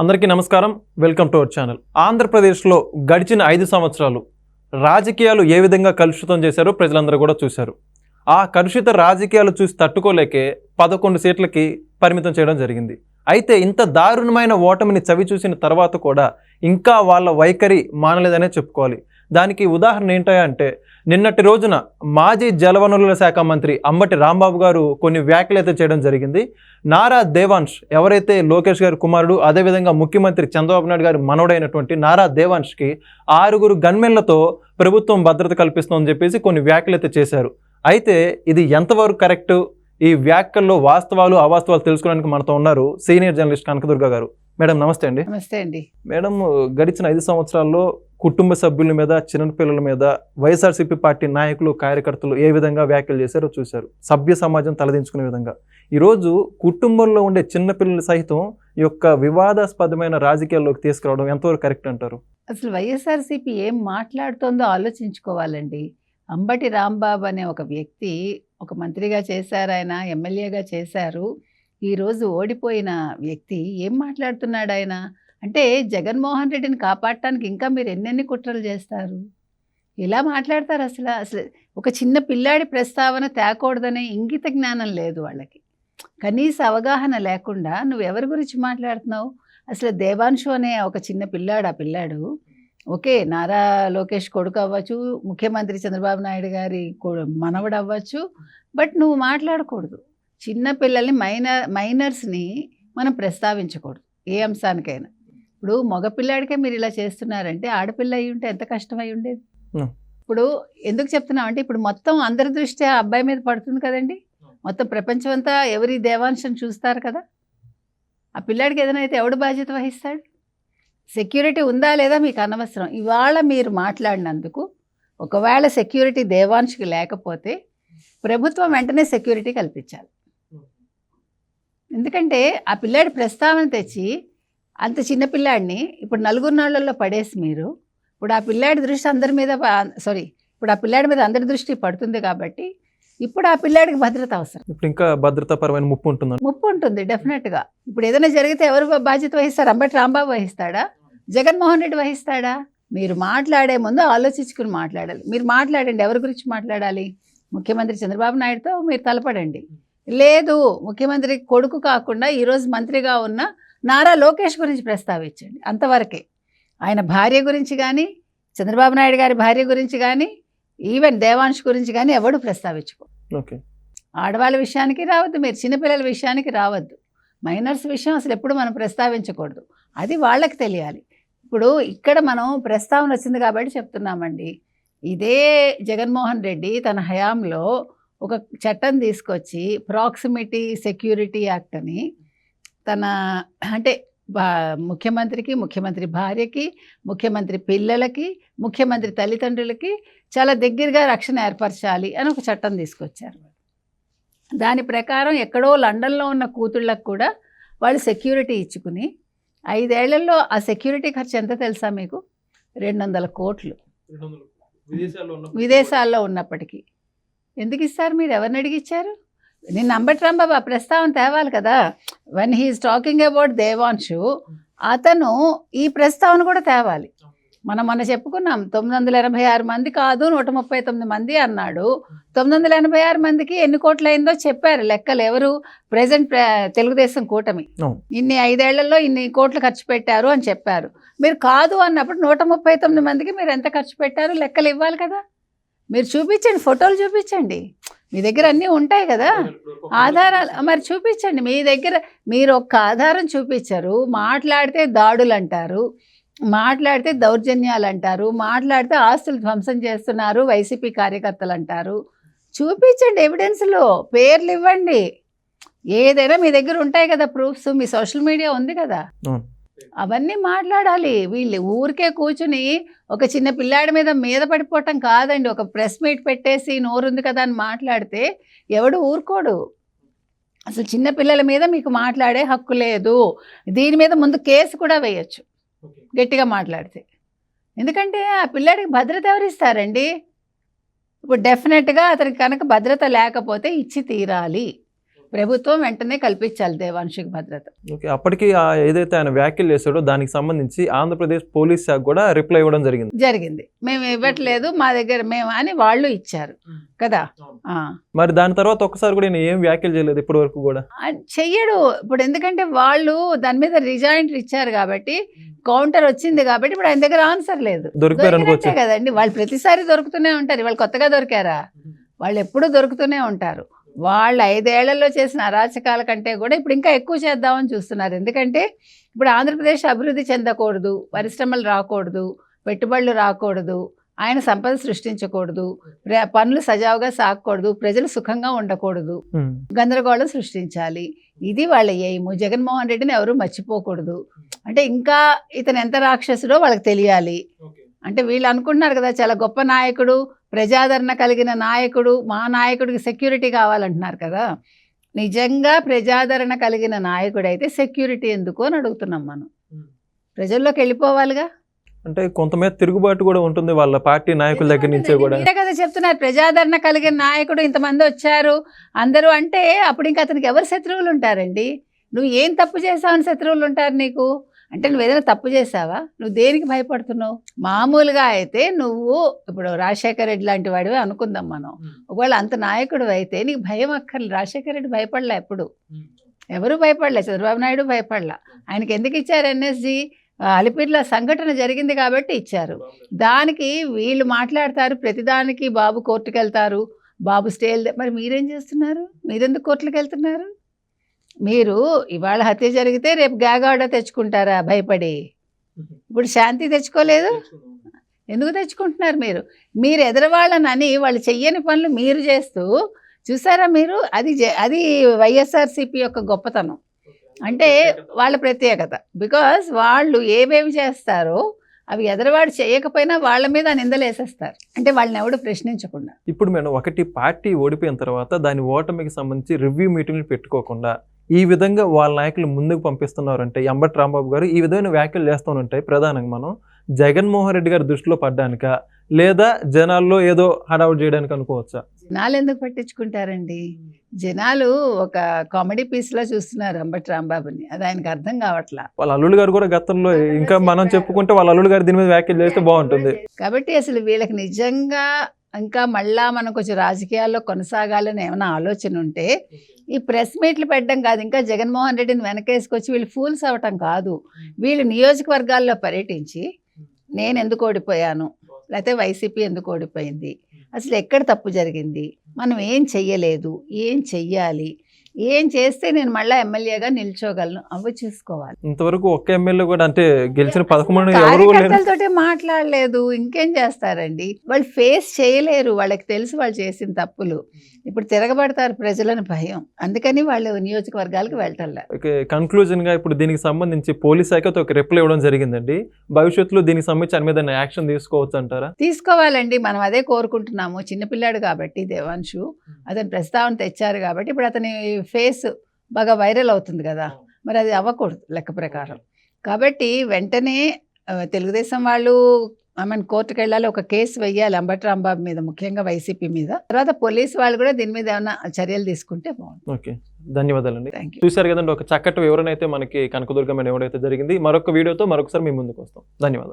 అందరికీ నమస్కారం. Welcome to our channel. ఆంధ్రప్రదేశ్లో గడిచిన ఐదు సంవత్సరాలు రాజకీయాలు ఏ విధంగా కలుషితం చేశారో ప్రజలందరూ కూడా చూశారు. ఆ కలుషిత రాజకీయాలు చూసి తట్టుకోలేకే పదకొండు సీట్లకి పరిమితం చేయడం జరిగింది. అయితే ఇంత దారుణమైన ఓటమిని చవి చూసిన తర్వాత కూడా ఇంకా వాళ్ళ వైఖరి మానలేదనే చెప్పుకోవాలి. దానికి ఉదాహరణ ఏంటంటే నిన్నటి రోజున మాజీ జలవనరుల శాఖ మంత్రి అంబటి రాంబాబు గారు కొన్ని వ్యాఖ్యలు అయితే చేయడం జరిగింది. నారా దేవాంష్ ఎవరైతే లోకేష్ గారి కుమారుడు అదేవిధంగా ముఖ్యమంత్రి చంద్రబాబు నాయుడు గారి మనవడైనటువంటి నారా దేవాంష్కి ఆరుగురు గన్మెన్లతో ప్రభుత్వం భద్రత కల్పిస్తుందని చెప్పేసి కొన్ని వ్యాఖ్యలు అయితే చేశారు. అయితే ఇది ఎంతవరకు కరెక్ట్? ఈ వ్యాఖ్యల్లో వాస్తవాలు అవాస్తవాలు తెలుసుకోవడానికి మనతో ఉన్నారు సీనియర్ జర్నలిస్ట్ కనకదుర్గ గారు. మేడం నమస్తే అండి. నమస్తే అండి. మేడం గడిచిన ఐదు సంవత్సరాల్లో కుటుంబ సభ్యుల మీద చిన్నపిల్లల మీద వైఎస్ఆర్సీపీ పార్టీ నాయకులు కార్యకర్తలు ఏ విధంగా వ్యాఖ్యలు చేశారో చూశారు. సభ్య సమాజం తలదించుకునే విధంగా. ఈరోజు కుటుంబంలో ఉండే చిన్నపిల్లలు సహితం ఈ యొక్క వివాదాస్పదమైన రాజకీయాల్లోకి తీసుకురావడం ఎంతవరకు కరెక్ట్ అంటారు? అసలు వైఎస్ఆర్సీపీ ఏం మాట్లాడుతోందో ఆలోచించుకోవాలండి. అంబటి రాంబాబు అనే ఒక వ్యక్తి ఒక మంత్రిగా చేశారు ఆయన ఎమ్మెల్యేగా చేశారు. ఈరోజు ఓడిపోయిన వ్యక్తి ఏం మాట్లాడుతున్నాడు ఆయన అంటే జగన్మోహన్ రెడ్డిని కాపాడటానికి ఇంకా మీరు ఎన్నెన్ని కుట్రలు చేస్తారు? ఇలా మాట్లాడతారు అసలు? అసలు ఒక చిన్న పిల్లాడి ప్రస్తావన తేకూడదనే ఇంగిత జ్ఞానం లేదు వాళ్ళకి. కనీస అవగాహన లేకుండా నువ్వు ఎవరి గురించి మాట్లాడుతున్నావు? అసలు దేవాంశు అనే ఒక చిన్న పిల్లాడు ఆ పిల్లాడు ఓకే నారా లోకేష్ కొడుకు అవ్వచ్చు ముఖ్యమంత్రి చంద్రబాబు నాయుడు గారి మనవడు అవ్వచ్చు బట్ నువ్వు మాట్లాడకూడదు. చిన్న పిల్లల్ని మైనర్ మైనర్స్ని మనం ప్రస్తావించకూడదు ఏ అంశానికైనా. ఇప్పుడు మగపిల్లాడికే మీరు ఇలా చేస్తున్నారంటే ఆడపిల్ల అయి ఉంటే ఎంత కష్టమై ఉండేది. ఇప్పుడు ఎందుకు చెప్తున్నాం అంటే ఇప్పుడు మొత్తం అందరి దృష్టి ఆ అబ్బాయి మీద పడుతుంది కదండి. మొత్తం ప్రపంచం అంతా ఎవరి దేవాంశం చూస్తారు కదా. ఆ పిల్లాడికి ఏదైనా అయితే ఎవడు బాధ్యత వహిస్తాడు? సెక్యూరిటీ ఉందా లేదా మీకు అనవసరం. ఇవాళ మీరు మాట్లాడినందుకు ఒకవేళ సెక్యూరిటీ దేవాంశ్కి లేకపోతే ప్రభుత్వం వెంటనే సెక్యూరిటీ కల్పించాలి. ఎందుకంటే ఆ పిల్లాడి ప్రస్తావన తెచ్చి అంత చిన్న పిల్లాడిని ఇప్పుడు నలుగురు నాళ్ళల్లో పడేసి మీరు ఇప్పుడు ఆ పిల్లాడి దృష్టి అందరి మీద సారీ ఇప్పుడు ఆ పిల్లాడి మీద అందరి దృష్టి పడుతుంది కాబట్టి ఇప్పుడు ఆ పిల్లాడికి భద్రత అవసరం. ఇప్పుడు ఇంకా భద్రతాపరమైన ముప్పు ఉంటుందని ముప్పు ఉంటుంది డెఫినెట్గా ఇప్పుడు ఏదైనా జరిగితే ఎవరు బాధ్యత వహిస్తారు? అంబటి రాంబాబు వహిస్తాడా? జగన్మోహన్ రెడ్డి వహిస్తాడా? మీరు మాట్లాడే ముందు ఆలోచించుకుని మాట్లాడాలి. మీరు మాట్లాడండి ఎవరి గురించి మాట్లాడాలి? ముఖ్యమంత్రి చంద్రబాబు నాయుడుతో మీరు తలపడండి. లేదు ముఖ్యమంత్రి కొడుకు కాకుండా ఈరోజు మంత్రిగా ఉన్న నారా లోకేష్ గురించి ప్రస్తావించండి అంతవరకే. ఆయన భార్య గురించి కానీ చంద్రబాబు నాయుడు గారి భార్య గురించి కానీ ఈవెన్ దేవాంశ్ గురించి కానీ ఎవడు ప్రస్తావించుకో. ఓకే. ఆడవాళ్ళ విషయానికి రావద్దు మీరు చిన్నపిల్లల విషయానికి రావద్దు. మైనర్స్ విషయం అసలు ఎప్పుడు మనం ప్రస్తావించకూడదు. అది వాళ్ళకి తెలియాలి. ఇప్పుడు ఇక్కడ మనం ప్రస్తావన వచ్చింది కాబట్టి చెప్తున్నామండి. ఇదే జగన్మోహన్ రెడ్డి తన హయాంలో ఒక చట్టం తీసుకొచ్చి ప్రాక్సిమిటీ సెక్యూరిటీ యాక్ట్ అని తన అంటే బా- ముఖ్యమంత్రికి ముఖ్యమంత్రి భార్యకి ముఖ్యమంత్రి పిల్లలకి ముఖ్యమంత్రి తల్లిదండ్రులకి చాలా దగ్గరగా రక్షణ ఏర్పరచాలి అని ఒక చట్టం తీసుకొచ్చారు. దాని ప్రకారం ఎక్కడో లండన్లో ఉన్న కూతుళ్ళకు కూడా వాళ్ళు సెక్యూరిటీ ఇచ్చుకుని ఐదేళ్ళలో ఆ సెక్యూరిటీ ఖర్చు ఎంత తెలుసా మీకు? రెండు వందల కోట్లు. విదేశాల్లో ఉన్నప్పటికీ. ఎందుకు ఇస్తారు మీరు? ఎవరిని అడిగి ఇచ్చారు నేను అంబటి రాంబాబు ఆ ప్రస్తావన తేవాలి కదా. When he's talking about Devanshu అతను ఈ ప్రస్తావన కూడా తేవాలి. మనం మొన్న చెప్పుకున్నాం తొమ్మిది వందల ఎనభై ఆరు మంది కాదు నూట ముప్పై తొమ్మిది మంది అన్నాడు. తొమ్మిది వందల ఎనభై ఆరు మందికి ఎన్ని కోట్లు అయిందో చెప్పారు. లెక్కలు ఎవరు? ప్రజెంట్ తెలుగుదేశం కూటమి. ఇన్ని ఐదేళ్ళలో ఇన్ని కోట్లు ఖర్చు పెట్టారు అని చెప్పారు. మీరు కాదు అన్నప్పుడు నూట ముప్పై తొమ్మిది మందికి మీరు ఎంత ఖర్చు పెట్టారు? లెక్కలు ఇవ్వాలి కదా. మీరు చూపించండి ఫోటోలు చూపించండి. మీ దగ్గర అన్నీ ఉంటాయి కదా. ఆధారాలు మరి చూపించండి. మీ దగ్గర మీరు ఒక్క ఆధారం చూపించరు. మాట్లాడితే దాడులు అంటారు మాట్లాడితే దౌర్జన్యాలు అంటారు మాట్లాడితే ఆస్తులు ధ్వంసం చేస్తున్నారు వైసీపీ కార్యకర్తలు అంటారు చూపించండి ఎవిడెన్స్లో పేర్లు ఇవ్వండి. ఏదైనా మీ దగ్గర ఉంటాయి కదా ప్రూఫ్స్. మీ సోషల్ మీడియా ఉంది కదా. అవన్నీ మాట్లాడాలి. వీళ్ళు ఊరికే కూర్చుని ఒక చిన్న పిల్లాడి మీద మీద పడిపోవటం కాదండి. ఒక ప్రెస్ మీట్ పెట్టేసి నోరుంది కదా అని మాట్లాడితే ఎవడు ఊరుకోడు. అసలు చిన్న పిల్లల మీద మీకు మాట్లాడే హక్కు లేదు. దీని మీద ముందు కేసు కూడా వేయచ్చు. గట్టిగా మాట్లాడితే. ఎందుకంటే ఆ పిల్లాడికి భద్రత ఎవరిస్తారండి ఇప్పుడు డెఫినెట్గా అతనికి కనుక భద్రత లేకపోతే ఇచ్చి తీరాలి. ప్రభుత్వం వెంటనే కల్పించాలి దేవాంశుకి భద్రత. ఓకే అప్పటికి ఆ ఏదైతే ఆయన వ్యాఖ్యలు చేశాడో దానికి సంబంధించి ఆంధ్రప్రదేశ్ పోలీస్ శాఖ కూడా రిప్లై ఇవ్వడం జరిగింది. జరిగింది. మేము ఇవ్వట్లేదు మా దగ్గర మేము అని వాళ్ళు ఇచ్చారు. కదా? ఆ. మరి దాని తర్వాత ఒక్కసారి కూడా ఏం వ్యాఖ్యలు చేయలేదు ఇప్పటి వరకు కూడా చెయ్యడు. ఇప్పుడు ఎందుకంటే వాళ్ళు దాని మీద రిజాయింట్ ఇచ్చారు కాబట్టి కౌంటర్ వచ్చింది కాబట్టి ఇప్పుడు ఆయన దగ్గర ఆన్సర్ లేదు. కదండి. వాళ్ళు ప్రతిసారి దొరుకుతూనే ఉంటారు. వాళ్ళు కొత్తగా దొరికారా? వాళ్ళు ఎప్పుడూ దొరుకుతూనే ఉంటారు. వాళ్ళు ఐదేళ్ళలో చేసిన అరాచకాల కంటే కూడా ఇప్పుడు ఇంకా ఎక్కువ చేద్దామని చూస్తున్నారు. ఎందుకంటే ఇప్పుడు ఆంధ్రప్రదేశ్ అభివృద్ధి చెందకూడదు పరిశ్రమలు రాకూడదు పెట్టుబడులు రాకూడదు ఆయన సంపద సృష్టించకూడదు పనులు సజావుగా సాగకూడదు ప్రజలు సుఖంగా ఉండకూడదు. గందరగోళం సృష్టించాలి. ఇది వాళ్ళ ఎయిము. జగన్మోహన్ రెడ్డిని ఎవరు మర్చిపోకూడదు. అంటే ఇంకా ఇతను ఎంత రాక్షసుడో వాళ్ళకి తెలియాలి. అంటే వీళ్ళు అనుకుంటున్నారు కదా చాలా గొప్ప నాయకుడు ప్రజాదరణ కలిగిన నాయకుడు మా నాయకుడికి సెక్యూరిటీ కావాలంటున్నారు కదా. నిజంగా ప్రజాదరణ కలిగిన నాయకుడు అయితే సెక్యూరిటీ ఎందుకు అని అడుగుతున్నాం మనం. ప్రజల్లోకి వెళ్ళిపోవాలిగా? అంటే కొంతమేర తిరుగుబాటు కూడా ఉంటుంది వాళ్ళ పార్టీ నాయకుల దగ్గర నుంచే కూడా. మీరే కదా చెప్తున్నారు ప్రజాదరణ కలిగిన నాయకుడు ఇంతమంది వచ్చారు అందరూ అంటే అప్పుడు ఇంకా అతనికి ఎవరు శత్రువులు ఉంటారండి? నువ్వు ఏం తప్పు చేసావని శత్రువులు ఉంటారు నీకు? అంటే నువ్వు ఏదైనా తప్పు చేసావా? నువ్వు దేనికి భయపడుతున్నావు? మామూలుగా అయితే నువ్వు ఇప్పుడు రాజశేఖర రెడ్డి లాంటి వాడివి అనుకుందాం మనం. ఒకవేళ అంత నాయకుడు అయితే నీకు భయం అక్కర్లేదు రాజశేఖర రెడ్డి భయపడలే ఎప్పుడు. ఎవరు భయపడలే. చంద్రబాబు నాయుడు భయపడలా. ఆయనకి ఎందుకు ఇచ్చారు ఎన్ఎస్జి అలిపిరిలో సంఘటన జరిగింది కాబట్టి ఇచ్చారు. దానికి వీళ్ళు మాట్లాడతారు. ప్రతిదానికి బాబు కోర్టుకు వెళ్తారు బాబు స్టేల్ మరి మీరేం చేస్తున్నారు? మీరెందుకు కోర్టులకు వెళ్తున్నారు మీరు ఇవాళ హత్య జరిగితే రేపు ఆర్డర్ తెచ్చుకుంటారా భయపడి? ఇప్పుడు శాంతి తెచ్చుకోలేదు? ఎందుకు తెచ్చుకుంటున్నారు మీరు? మీరు ఎదరవాళ్ళనని వాళ్ళు చెయ్యని పనులు మీరు చేస్తూ చూసారా మీరు? అది అది వైఎస్ఆర్సీపీ యొక్క గొప్పతనం. అంటే వాళ్ళ ప్రత్యేకత. బికాస్ వాళ్ళు ఏవేవి చేస్తారో అవి ఎదరవాడు చేయకపోయినా వాళ్ళ మీద నిందలు వేసేస్తారు అంటే వాళ్ళని ఎవడు ప్రశ్నించకుండా. ఇప్పుడు మేడం ఒకటి పార్టీ ఓడిపోయిన తర్వాత దాని ఓటమికి సంబంధించి రివ్యూ మీటింగ్లు పెట్టుకోకుండా ఈ విధంగా వాళ్ళ నాయకులు ముందుకు పంపిస్తున్నారంటే అంబటి రాంబాబు గారు ఈ విధమైన వ్యాఖ్యలు చేస్తూనుంటాయి ప్రధానంగా మనం. జగన్మోహన్ రెడ్డి గారి దృష్టిలో పడ్డానిక? లేదా జనాల్లో ఏదో హడావుడి చేయడానికి అనుకోవచ్చా? జనాలు ఎందుకు పట్టించుకుంటారండి? జనాలు ఒక కామెడీ పీస్లో చూస్తున్నారు అంబటి రాంబాబుని. అది ఆయనకు అర్థం కావట్లా. వాళ్ళ అల్లుడు గారు కూడా గతంలో ఇంకా మనం చెప్పుకుంటే వాళ్ళ అల్లుడు గారు దీని మీద వ్యాఖ్యలు చేస్తే బాగుంటుంది. కాబట్టి అసలు వీళ్ళకి నిజంగా ఇంకా మళ్ళా మనం కొంచెం రాజకీయాల్లో కొనసాగాలని ఏమైనా ఆలోచన ఉంటే ఈ ప్రెస్ మీట్లు పెట్టడం కాదు ఇంకా జగన్మోహన్ రెడ్డిని వెనకేసుకొచ్చి వీళ్ళు ఫూల్స్ అవ్వటం కాదు. వీళ్ళు నియోజకవర్గాల్లో పర్యటించి నేను ఎందుకు ఓడిపోయాను? లేకపోతే వైసీపీ ఎందుకు ఓడిపోయింది? అసలు ఎక్కడ తప్పు జరిగింది? మనం ఏం చెయ్యలేదు? ఏం చెయ్యాలి? ఏం చేస్తే నేను మళ్ళీ ఎమ్మెల్యేగా నిల్చోగలను? అవి చూసుకోవాలి. ఇంతవరకు ఒక్క ఎమ్మెల్యే కూడా అంటే గెలిచిన పదకొండు కార్యకర్తలతోటే మాట్లాడలేదు. ఇంకేం చేస్తారండి? వాళ్ళు ఫేస్ చేయలేరు. వాళ్ళకి తెలుసు వాళ్ళు చేసిన తప్పులు. ఇప్పుడు తిరగబడతారు ప్రజలని భయం. అందుకని వాళ్ళు నియోజకవర్గాలకు వెళ్ళటంలే కన్క్లూజన్గా ఇప్పుడు దీనికి సంబంధించి పోలీస్ శాఖతో ఒక రిప్లై ఇవ్వడం జరిగిందండి. భవిష్యత్తులో దీనికి సంబంధించి మీద యాక్షన్ తీసుకోవచ్చు అంటారా? తీసుకోవాలండి. మనం అదే కోరుకుంటున్నాము. చిన్నపిల్లాడు కాబట్టి దేవాంశు. అతని ప్రస్తావన తెచ్చారు కాబట్టి ఇప్పుడు అతని ఫేస్ బాగా వైరల్ అవుతుంది కదా మరి అది అవ్వకూడదు లెక్క ప్రకారం. కాబట్టి వెంటనే తెలుగుదేశం వాళ్ళు ఐ మీన్ కోర్టుకు వెళ్ళాలి ఒక కేసు వెయ్యాలి అంబటి రాంబాబు మీద ముఖ్యంగా వైసీపీ మీద. తర్వాత పోలీసు వాళ్ళు కూడా దీని మీద ఏమైనా చర్యలు తీసుకుంటే బాగుంటుంది ఓకే. ధన్యవాదాలండి. థ్యాంక్ యూ చూశారు కదండి ఒక చక్కటి వివరణ అయితే మనకి కనకదుర్గమైన ఎవడైతే జరిగింది. మరొక వీడియోతో మరొకసారి మీ ముందుకు వస్తాం. ధన్యవాదాలు.